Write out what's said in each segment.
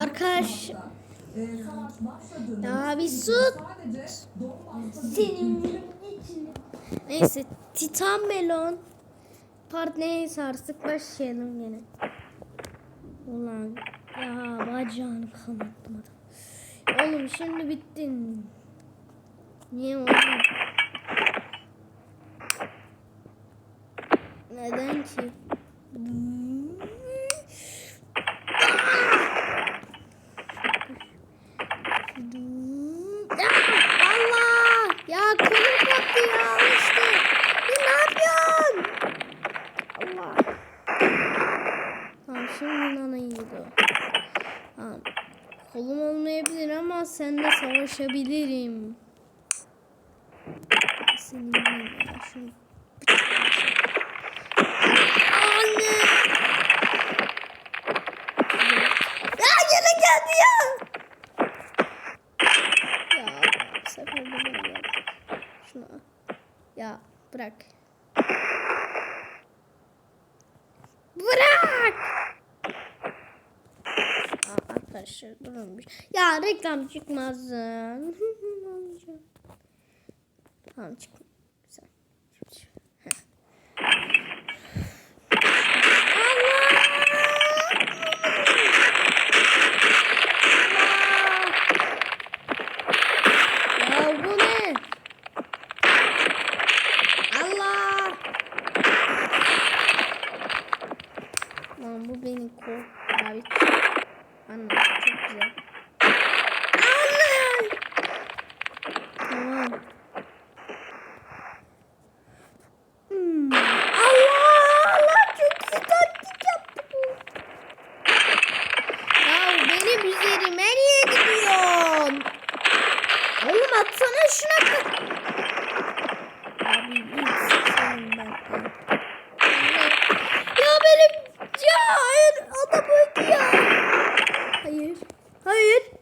Arkadaş ya bir sus. Senin Neyse Titan Melon Part neyse artık başlayalım yine. Ulan ya bacağını kanatmadım. Oğlum şimdi bittin. Niye oğlum? Neden ki? Ya Allah! Ya kolum koptu ya işte. Ya ne yapıyorsun? Allah. Tamam şimdi nana yedi o. Tamam. Kolum olmayabilir ama seninle savaşabilirim. Senin ya şunu Anne! Ya gene geldi ya! Ya bu sefer de böyle yaptık. Şunu al. Ya bırak. Bırak! Aa, arkadaşlar durmuş. Ya reklam çıkmasın. tamam çık. Hayır.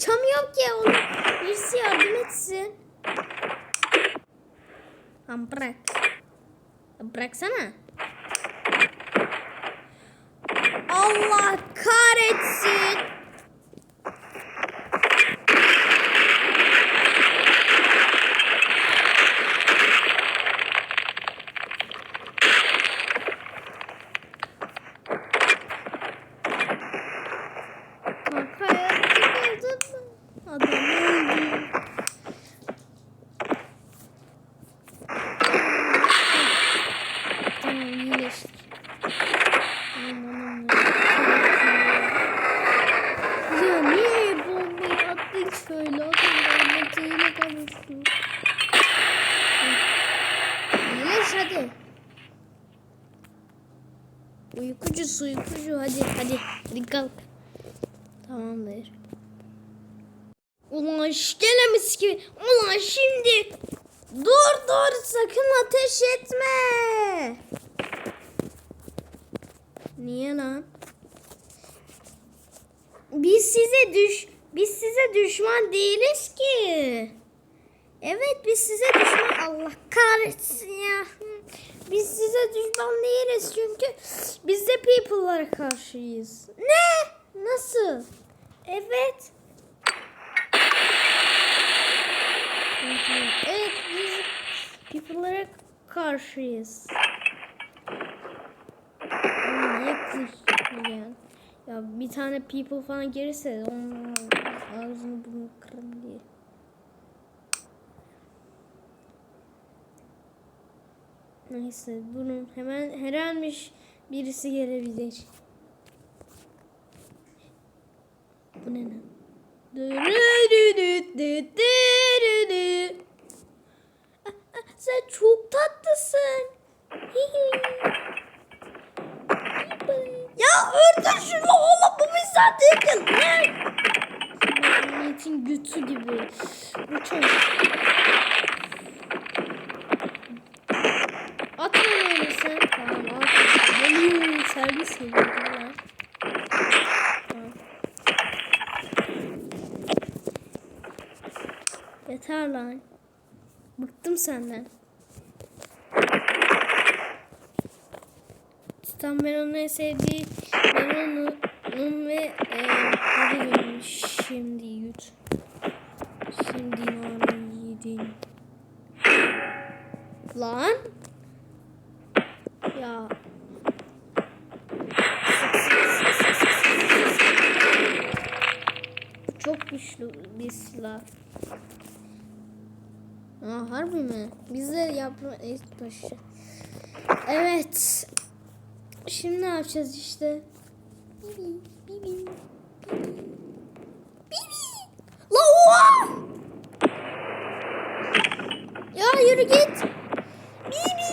Geçireceğim. Açamıyorum ki onu. Birisi yardım etsin. Tamam bırak. Ya Bıraksana. Allah kahretsin. Ya Adam öldü. Tamam iyileştik. Ya niye bombayı attık şöyle? Adam rahmetiyle kavuştu. İyileş hadi. Uykucusu uykucu hadi hadi. Hadi kalk. Tamamdır. Ulan gelemiş gibi. Ulan şimdi. Dur dur sakın ateş etme. Niye lan? Biz size düş biz size düşman değiliz ki. Evet biz size düşman Allah kahretsin ya. Biz size düşman değiliz çünkü biz de people'lara karşıyız. Ne? Nasıl? Evet. Evet biz people'lara karşıyız. Niye kızıyorsun? Ya bir tane people falan gelirse onun ağzını burnunu kırın diye.「Ee, Neyse bunun hemen herhalmiş birisi gelebilir. Bu ne lan? Dürürürürürürürü. Sen çok tatlısın. Ya öldür şunu oğlum bu bir saat değil. Ne? Milletin götü gibi. Bu çok. Sen. Tamam at. Geliyor. Servis. Yeter lan. Senden. Tam ben onu sevdiği ben onu un ve e, hadi. Şimdi Yapma ilk başı. Evet. Şimdi ne yapacağız işte? Bibi, bibi, bibi, bibi. La oha! Ya yürü git. Bibi.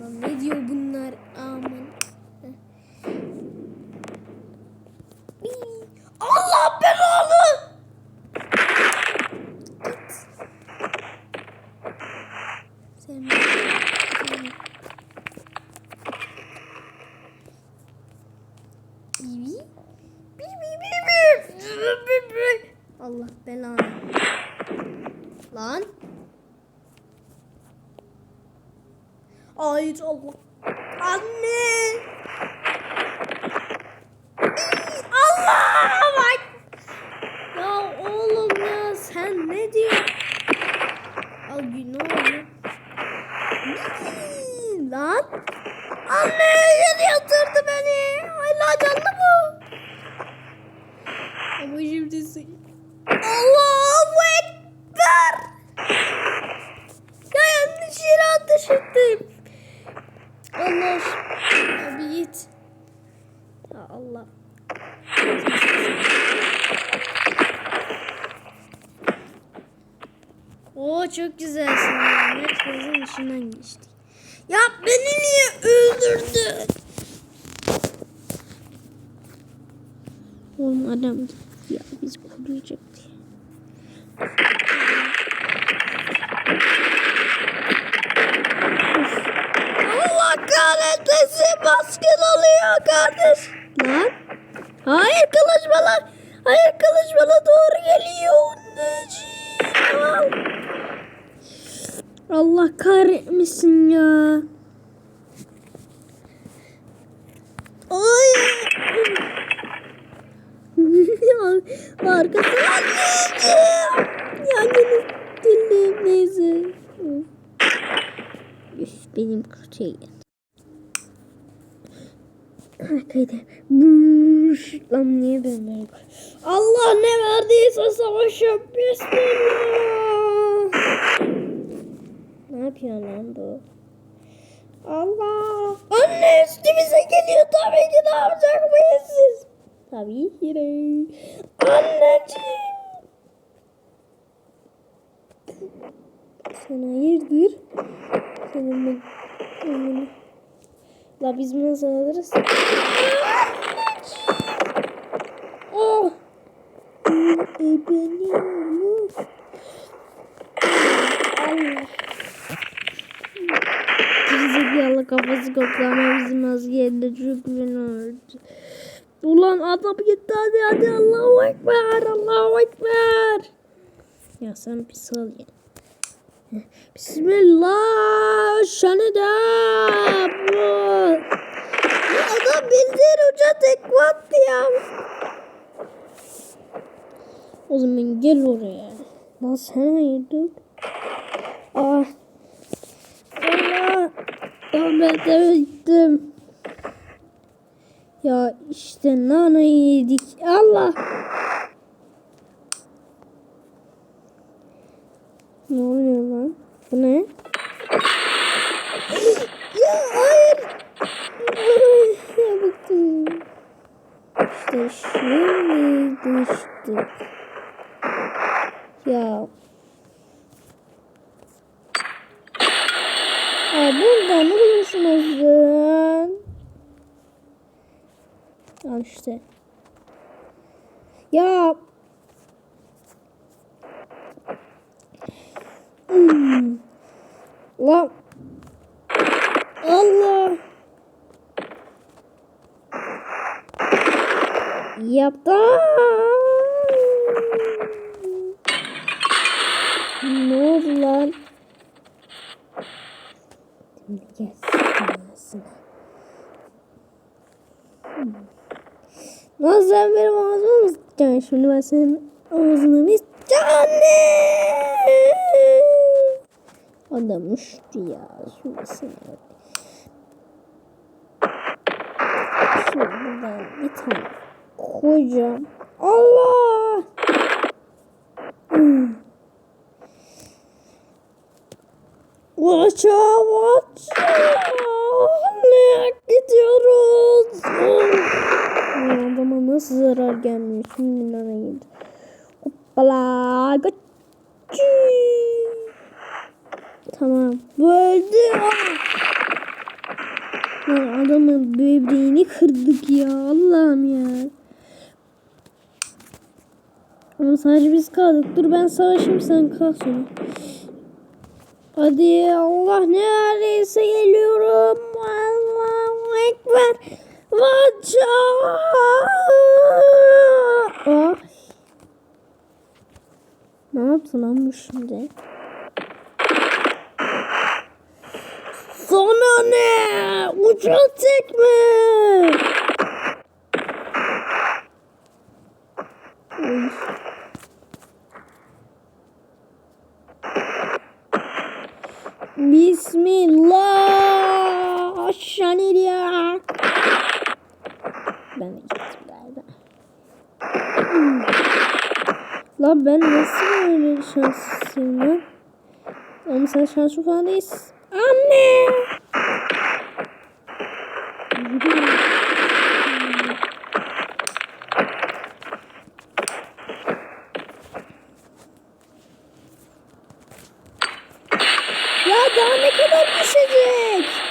Lan ne diyor bunlar? Aman. Bibi. Allah belanı! Git. Sen sen- Bibi. Bibi bibi. Bibi. Allah belanı. Lan. Hayır Allah. Anne. Allah bak. Ya oğlum ya sen ne diyorsun? Al gün. Lan. Anne yere yatırdı beni. Hala canlı mı? Ama şimdi sen... Allahu Ekber! Ya yanlış yere ateş ettim. Allah. Abi git. Ya Allah. Oo çok güzelsin. gözün içinden geçti. Ya beni niye öldürdün? Oğlum adam ya biz koruyacak kahretmesin baskın oluyor kardeş. Lan. Hayır kılıç bana. Hayır kılıç bana doğru geliyor. Anneciğim. Allah kahretmesin ya. Ay. Arkası anneciğim. Yangını dinleyeyim neyse. Üf, benim şeyim. Arkaydı. Buş. Lan niye ben? Allah ne verdiyse savaşım. Bismillah. Ne yapıyor lan bu? Allah. Anne üstümüze geliyor. Tabii ki ne yapacak mıyız siz? Tabii ki de. Anneciğim. Sen hayırdır? Senin ben... La biz bunu nasıl alırız? Oh! E benim Allah. Gerizekalı kafası koptu ama bizim az yerinde çok fena öldü. Ulan adam gitti hadi hadi Allahu Ekber Allahu Ekber. Ya sen bir sal ya. Bismillah şanıda bu. Ya adam bildiğin uca tekme attı ya. O zaman gel oraya. Lan sen hayırdır? Ah. Allah. Ahmet öldüm. Ya işte nane yedik. Allah. Ne oluyor lan? Bu ne? ya hayır. Ya bıktım. İşte şimdi düştük. Ya. Ya buradan vurmuşsunuz. Al işte. Ya. Hmm. Lan. Allah. Yaptım. Ne oldu lan? Şimdi gelsin ağzına. Lan sen benim ağzıma mı sıkacaksın? Şimdi ben senin ağzına mı? Adam uçtu ya. Şurasına bak. Şimdi buradan bir tane koyacağım. Allah! Hmm. Vaça vaça. Ne gidiyoruz? Nasıl zarar gelmiyor? Şimdi nereye gidiyor? Hoppala. Kaçı. Tamam. Bu öldü. Adamın böbreğini kırdık ya. Allah'ım ya. Ama sadece biz kaldık. Dur ben savaşayım sen kal sonra. Hadi Allah neredeyse geliyorum. Allahu Ekber. Vaca. Ne yaptı lan bu şimdi? Sana ne? Uçak tekme. Uy. Bismillah. Şanilya. Ben gittim galiba. Lan ben nasıl böyle şanslıyım lan? Ama sen şanslı falan değilsin. Anne. Ya daha ne kadar düşecek?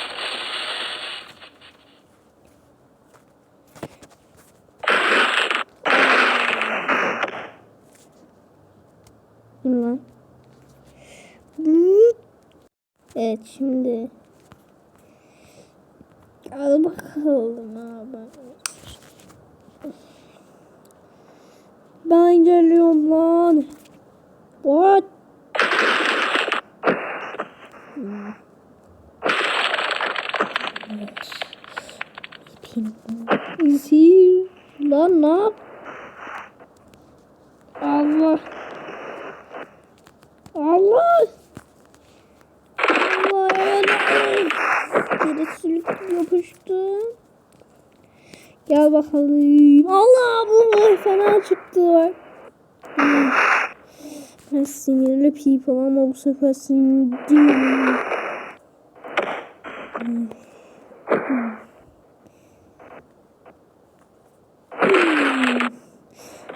Dur lan. Evet şimdi. Al bakalım abi. Ben geliyorum lan. What? Hmm. Evet. Is here. Lan ne yap? Allah. Allah. Allah evet. Geri sülük yapıştı. Bakalım. Allah bu fena çıktı. Ben sinirli people ama bu sefer sinirli değilim.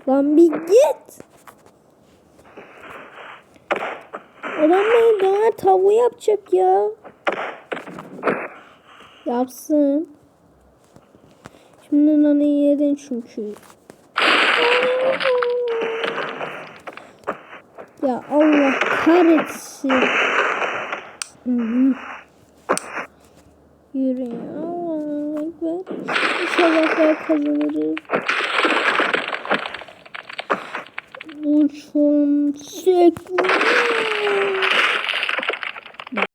Lan bir git. Adam daha tavuğu yapacak ya. Yapsın. Şimdi onu yedin çünkü. Ya Allah kahretsin. Yürü ya. Allah Ekber. İnşallah ben kazanırım. Uçum sekme.